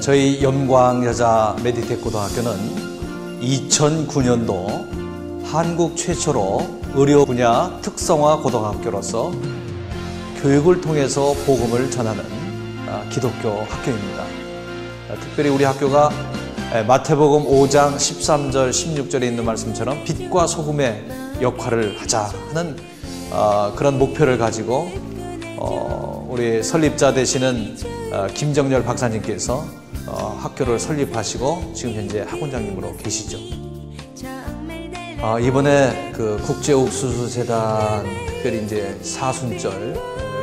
저희 영광 여자 메디텍 고등학교는 2009년도 한국 최초로 의료 분야 특성화 고등학교로서 교육을 통해서 복음을 전하는 아, 기독교 학교입니다. 아, 특별히 우리 학교가 마태복음 5장 13절 16절에 있는 말씀처럼 빛과 소금의 역할을 하자 하는 어, 그런 목표를 가지고 어, 우리 설립자 되시는 어, 김정열 박사님께서 어, 학교를 설립하시고 지금 현재 학원장님으로 계시죠. 어, 이번에 그 국제 옥수수 재단 특별히 이제 사순절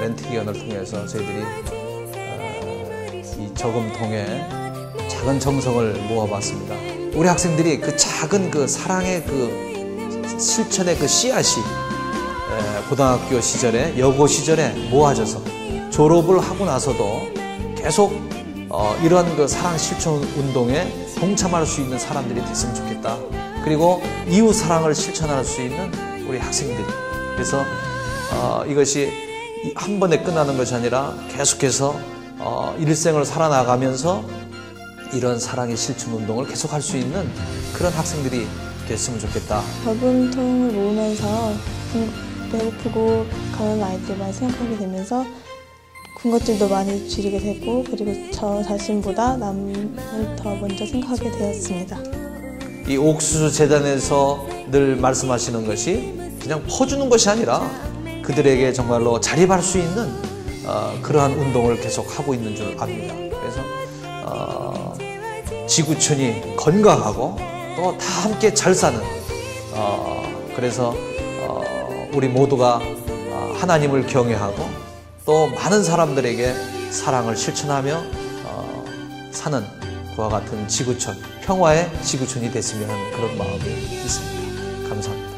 렌트 기간을 통해서 저희들이 어, 이 저금통에 작은 정성을 모아봤습니다. 우리 학생들이 그 작은 그 사랑의 그 실천의 그 씨앗이 고등학교 시절에 여고 시절에 모아져서 졸업을 하고 나서도 계속 어, 이러한 그 사랑 실천 운동에 동참할 수 있는 사람들이 됐으면 좋겠다. 그리고 이웃 사랑을 실천할 수 있는 우리 학생들이 그래서 어, 이것이 한 번에 끝나는 것이 아니라 계속해서 어, 일생을 살아나가면서 이런 사랑의 실천 운동을 계속할 수 있는 그런 학생들이 됐으면 좋겠다. 저금통을 모으면서 배고프고 가는 아이들만 생각하게 되면서 군것질도 많이 줄이게 되고 그리고 저 자신보다 남을 더 먼저 생각하게 되었습니다. 이 옥수수 재단에서 늘 말씀하시는 것이 그냥 퍼주는 것이 아니라 그들에게 정말로 자립할 수 있는 어, 그러한 운동을 계속 하고 있는 줄 압니다. 그래서 어, 지구촌이 건강하고 또 다 함께 잘 사는 어, 그래서 우리 모두가 어, 하나님을 경외하고 또 많은 사람들에게 사랑을 실천하며 어, 사는 그와 같은 지구촌, 평화의 지구촌이 됐으면 하는 그런 마음이 있습니다. 감사합니다.